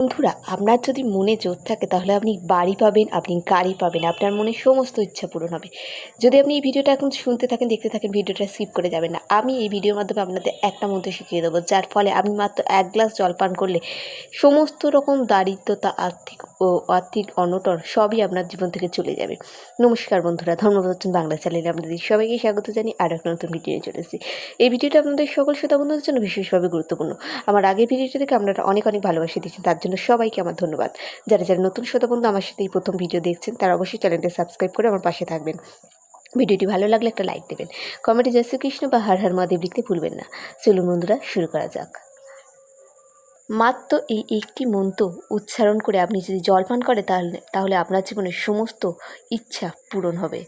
বন্ধুরা, আপনার যদি মনে জোর থাকে, তাহলে আপনি বাড়ি পাবেন, আপনি গাড়ি পাবেন, আপনার মনে সমস্ত ইচ্ছা পূরণ হবে। যদি আপনি এই ভিডিওটা এখন শুনতে থাকেন, দেখতে থাকেন, ভিডিওটা স্কিপ করে যাবেন না, আমি এই ভিডিওর মাধ্যমে আপনাদের একটা মধ্যে শিখিয়ে দেবো, যার ফলে আপনি মাত্র এক গ্লাস জল পান করলে সমস্ত রকম দারিদ্রতা, আর্থিক ও আর্থিক অনটন সবই আপনার জীবন থেকে চলে যাবে। নমস্কার বন্ধুরা ধর্মবর্তন বাংলা চ্যানেলে আপনাদের সবাইকে স্বাগত জানি আর একটা নতুন ভিডিও চলেছি এই ভিডিওটা আপনাদের সকল শ্রোতা বন্ধুদের জন্য বিশেষভাবে গুরুত্বপূর্ণ। আমার আগের ভিডিওটা থেকে আপনারা অনেক অনেক ভালোবাসে দিচ্ছেন তার জন্য সবাইকে আমার ধন্যবাদ। যারা যারা নতুন শ্রোতা বন্ধু আমার সাথে এই প্রথম ভিডিও দেখছেন, তারা অবশ্যই চ্যানেলটা সাবস্ক্রাইব করে আমার পাশে থাকবেন। ভিডিওটি ভালো লাগলে একটা লাইক দেবেন। কমেন্টে জয় শ্রীকৃষ্ণ বা হর হর মহাদেব লিখতে ভুলবেন না। চলুন বন্ধুরা, শুরু করা যাক। মাত্র এই একটি মন্ত্র উচ্চারণ করে আপনি যদি জল পান করে তাহলে তাহলে আপনার জীবনের সমস্ত ইচ্ছা পূরণ হবে।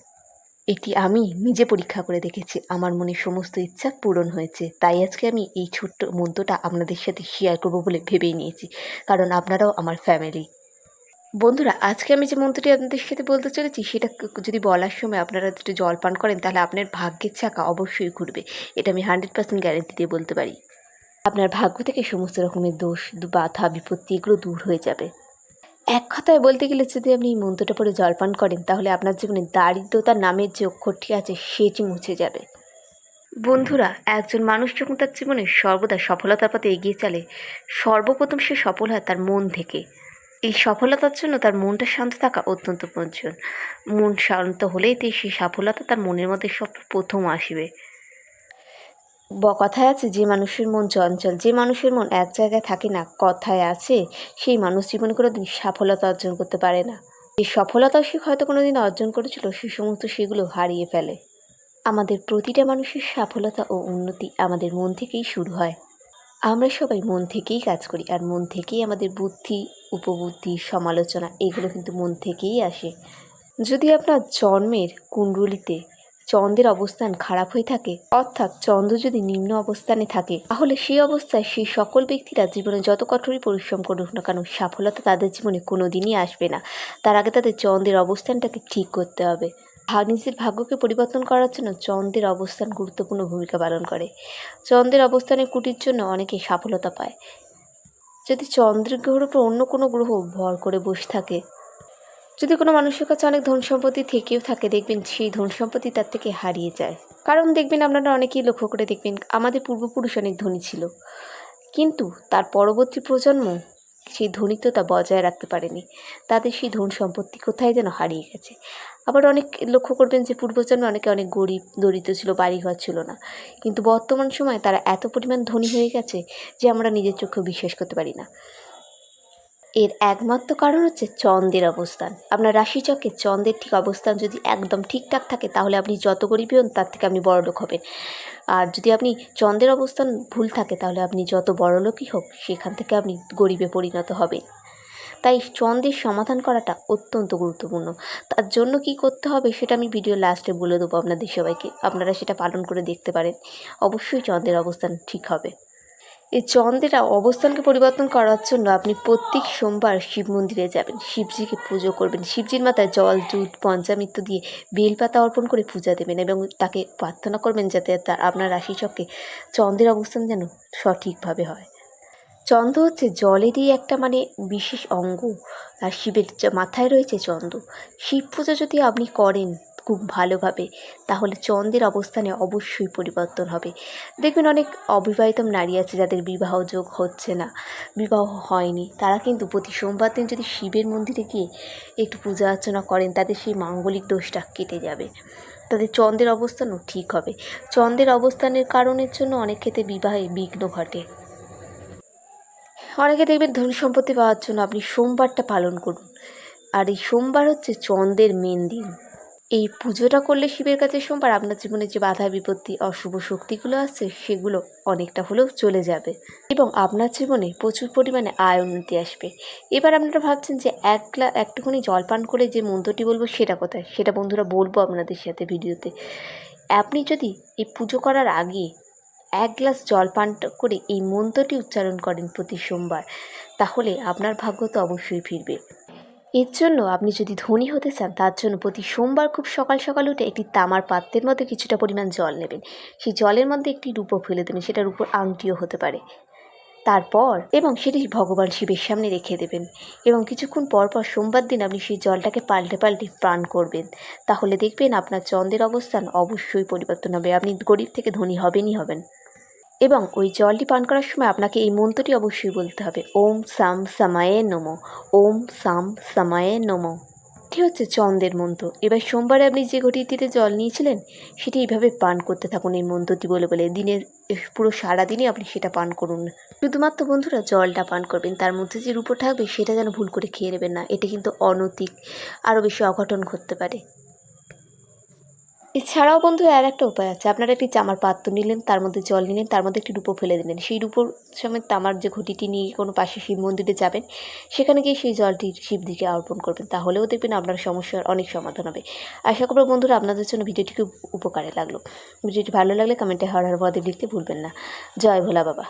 এটি আমি নিজে পরীক্ষা করে দেখেছি, আমার মনে সমস্ত ইচ্ছা পূরণ হয়েছে। তাই আজকে আমি এই ছোট্ট মন্ত্রটা আপনাদের সাথে শেয়ার করব বলে ভেবেই নিয়েছি, কারণ আপনারাও আমার ফ্যামিলি বন্ধুরা, আজকে আমি যে মন্ত্রটি আপনাদের সাথে বলতে চলেছি, সেটা যদি বলার সময় আপনারা একটু জল পান করেন, তাহলে আপনার ভাগ্যের চাকা অবশ্যই ঘুরবে। এটা আমি হান্ড্রেড পার্সেন্ট গ্যারেন্টি দিয়ে বলতে পারি। আপনার ভাগ্য থেকে সমস্ত রকমের দোষ, বাধা, বিপত্তি এগুলো দূর হয়ে যাবে। এক কথায় বলতে গেলে যদি আপনি এই মন্ত্রটা পরে জলপান করেন, তাহলে আপনার জীবনে দারিদ্রতার নামের যে অক্ষরটি আছে, সেটি মুছে যাবে। বন্ধুরা, একজন মানুষ যখন তার জীবনে সর্বদা সফলতার পথে এগিয়ে চলে, সর্বপ্রথম সে সফল হয় তার মন থেকে। এই সফলতার জন্য তার মনটা শান্ত থাকা অত্যন্ত প্রয়োজন। মন শান্ত হলেই তো সেই সফলতা তার মনের মধ্যে সব প্রথম আসবে। কথায় আছে যে মানুষের মন চঞ্চল, যে মানুষের মন এক জায়গায় থাকে না, কথায় আছে, সেই মানুষ জীবনে কোনো দিন সফলতা অর্জন করতে পারে না। যে সফলতা সে হয়তো কোনো দিন অর্জন করেছিল, সে সমস্ত সেগুলো হারিয়ে ফেলে। আমাদের প্রতিটা মানুষের সফলতা ও উন্নতি আমাদের মন থেকেই শুরু হয়। আমরা সবাই মন থেকেই কাজ করি, আর মন থেকেই আমাদের বুদ্ধি, উপবুদ্ধি, সমালোচনা, এগুলো কিন্তু মন থেকেই আসে। যদি আপনার জন্মের কুণ্ডলিতে চন্দ্রের অবস্থান খারাপ হয়ে থাকে, অর্থাৎ চন্দ্র যদি নিম্ন অবস্থানে থাকে, তাহলে সেই অবস্থায় সেই সকল ব্যক্তিরা জীবনে যত কঠোরই পরিশ্রম করুক না কেন, সফলতা তাদের জীবনে কোনো দিনই আসবে না। তার আগে তাদের চন্দ্রের অবস্থানটাকে ঠিক করতে হবে। নিজের ভাগ্যকে পরিবর্তন করার জন্য চন্দ্রের অবস্থান গুরুত্বপূর্ণ ভূমিকা পালন করে। চন্দ্রের অবস্থানের কুটির জন্য অনেকে সফলতা পায়। যদি চন্দ্রের গ্রহের উপর অন্য কোনো গ্রহ ভর করে বসে থাকে যদি কোনো মানুষের কাছে অনেক ধন সম্পত্তি থেকেও থাকে, দেখবেন সেই ধন সম্পত্তি তার থেকে হারিয়ে যায়। কারণ দেখবেন আপনারা অনেকেই লক্ষ্য করে দেখবেন, আমাদের পূর্বপুরুষ অনেক ধনী ছিল। কিন্তু তার পরবর্তী প্রজন্ম সেই ধনিত্বতা বজায় রাখতে পারেনি। তাদের সেই ধন সম্পত্তি কোথায় যেন হারিয়ে গেছে। আবার অনেক লক্ষ্য করবেন যে পূর্বজন্মে অনেকে অনেক গরিব, দরিদ্র ছিল, বাড়িঘর ছিল না। কিন্তু বর্তমান সময়ে তারা এত পরিমাণ ধনী হয়ে গেছে যে আমরা নিজের চোখেও বিশ্বাস করতে পারি না। এর একমাত্র কারণ হচ্ছে চন্দ্রের অবস্থান। আপনার রাশিচক্রে চন্দ্রের ঠিক অবস্থান যদি একদম ঠিকঠাক থাকে, তাহলে আপনি যত গরিবই হন, তার থেকে আপনি বড়লোক হবেন। আর যদি আপনি চন্দ্রের অবস্থান ভুল থাকে, তাহলে আপনি যত বড়লোকই হোক, সেখান থেকে আপনি গরিবে পরিণত হবেন। তাই চন্দ্রের সমাধান করাটা অত্যন্ত গুরুত্বপূর্ণ। তার জন্য কি করতে হবে, সেটা আমি ভিডিও লাস্টে বলে দেবো আপনাদের সবাইকে। আপনারা সেটা পালন করে দেখতে পারেন। অবশ্যই চন্দ্রের অবস্থান ঠিক হবে। এই চন্দ্রের অবস্থানকে পরিবর্তন করার জন্য আপনি প্রত্যেক সোমবার শিব মন্দিরে যাবেন। শিবজিকে পুজো করবেন। শিবজির মাথায় জল, দুধ পঞ্চামৃত্য দিয়ে বেলপাতা অর্পণ করে পূজা দেবেন এবং তাকে প্রার্থনা করবেন যাতে তার আপনার রাশিচক্রে চন্দ্রের অবস্থান যেন সঠিকভাবে হয়। চন্দ্র হচ্ছে জলেরই একটা মানে বিশেষ অঙ্গ আর শিবের মাথায় রয়েছে চন্দ্র। শিব পুজো যদি আপনি করেন খুব ভালোভাবে। তাহলে চন্দ্রের অবস্থানে অবশ্যই পরিবর্তন হবে। দেখবেন অনেক অবিবাহিত নারী আছে যাদের বিবাহ যোগ হচ্ছে না, বিবাহ হয়নি। তারা কিন্তু প্রতি সোমবার দিন যদি শিবের মন্দিরে গিয়ে একটু পূজা অর্চনা করেন, তাদের সেই মাঙ্গলিক দোষটা কেটে যাবে। তাদের চন্দ্রের অবস্থানও ঠিক হবে। চন্দ্রের অবস্থানের কারণের জন্য অনেক ক্ষেত্রে বিবাহে বিঘ্ন ঘটে। অনেকে দেখবেন ধন সম্পত্তি পাওয়ার জন্য আপনি সোমবারটা পালন করুন। আর এই সোমবার হচ্ছে চন্দ্রের মেন দিন। এই পুজোটা করলে শিবের কাছে সোমবার আপনার জীবনে যে বাধা, বিপত্তি, অশুভ শক্তিগুলো আছে, সেগুলো অনেকটা হলেও চলে যাবে এবং আপনার জীবনে প্রচুর পরিমাণে আয় উন্নতি আসবে। এবার আপনারা ভাবছেন যে এক গ্লা একটুখানি জল পান করে যে মন্ত্রটি বলব সেটা কোথায়? সেটা বন্ধুরা বলব আপনাদের সাথে ভিডিওতে। আপনি যদি এই পুজো করার আগে এক গ্লাস জল পান করে এই মন্ত্রটি উচ্চারণ করেন প্রতি সোমবার, তাহলে আপনার ভাগ্য তো অবশ্যই ফিরবে। এর জন্য আপনি যদি ধনী হতে চান, তার জন্য প্রতি সোমবার খুব সকাল সকাল উঠে একটি তামার পাত্রের মধ্যে কিছুটা পরিমাণ জল নেবেন। সেই জলের মধ্যে একটি রূপো ফেলে দেবেন, সেটার উপর আংটিও হতে পারে। তারপর, এবং সেটি ভগবান শিবের সামনে রেখে দেবেন। এবং কিছুক্ষণ পর পর সোমবার দিন আপনি সেই জলটাকে পাল্টে পাল্টে পান করবেন। তাহলে দেখবেন আপনার চন্দ্রের অবস্থান অবশ্যই পরিবর্তন হবে। আপনি গরিব থেকে ধনী হবেনই হবেন। এবং ওই জলটি পান করার সময় আপনাকে এই মন্ত্রটি অবশ্যই বলতে হবে। ওম সাম সামায়ে নমো। ওম সাম সামায়ে নমো। এটি হচ্ছে চন্দ্রের মন্ত্র। এবার সোমবারে আপনি যে ঘটিটিতে জল নিয়েছিলেন, সেটি এইভাবে পান করতে থাকুন এই মন্ত্রটি বলে বলে। দিনের পুরো সারাদিনই আপনি সেটা পান করুন। শুধুমাত্র বন্ধুরা জলটা পান করবেন, তার মধ্যে যে রূপো থাকবে সেটা যেন ভুল করে খেয়ে নেবেন না। এটা কিন্তু অনৈতিক, আরও বেশি অঘটন ঘটতে পারে। এছাড়াও বন্ধু আর একটা উপায় আছে। আপনারা একটি চামার পাত্র নিলেন, তার মধ্যে জল নিলেন, তার মধ্যে একটি রূপো ফেলে দিলেন। সেই রূপোর সমেত তামার যে ঘটিটি নিয়ে কোনো পাশে শিব মন্দিরে যাবেন, সেখানে গিয়ে সেই জলটি শিবদিকে অর্পণ করবেন। তাহলেও দেখবেন আপনার সমস্যার অনেক সমাধান হবে। আশা করব বন্ধুরা আপনাদের জন্য ভিডিওটি খুব উপকারে লাগল। ভিডিওটি ভালো লাগলে কমেন্টে হর হর মহাদেব লিখতে ভুলবেন না। জয় ভোলা বাবা।